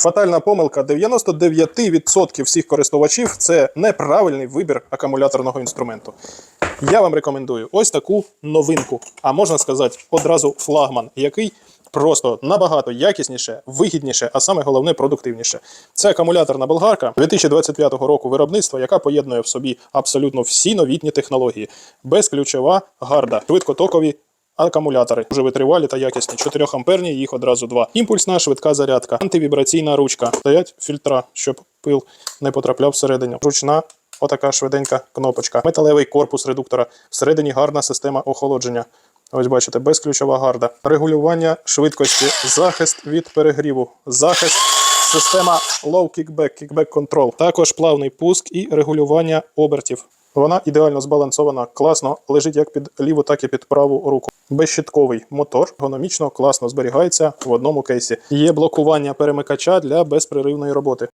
Фатальна помилка 99% всіх користувачів це неправильний вибір акумуляторного інструменту. Я вам рекомендую ось таку новинку, а можна сказати, одразу флагман, який просто набагато якісніше, вигідніше, а саме головне продуктивніше. Це акумуляторна болгарка 2025 року виробництва, яка поєднує в собі абсолютно всі новітні технології, безключова гарда, швидкотокові Акумулятори дуже витривалі та якісні. 4 амперні, їх одразу два. Імпульсна швидка зарядка, антивібраційна ручка. Стоять фільтра, щоб пил не потрапляв всередину. Ручна, отака швиденька кнопочка. Металевий корпус редуктора. Всередині гарна система охолодження. Ось бачите, безключова гарда. Регулювання швидкості, захист від перегріву, захист. Система Low Kickback, Kickback Control. Також плавний пуск і регулювання обертів. Вона ідеально збалансована, класно лежить як під ліву, так і під праву руку. Безщитковий мотор ергономічно класно зберігається в одному кейсі. Є блокування перемикача для безпреривної роботи.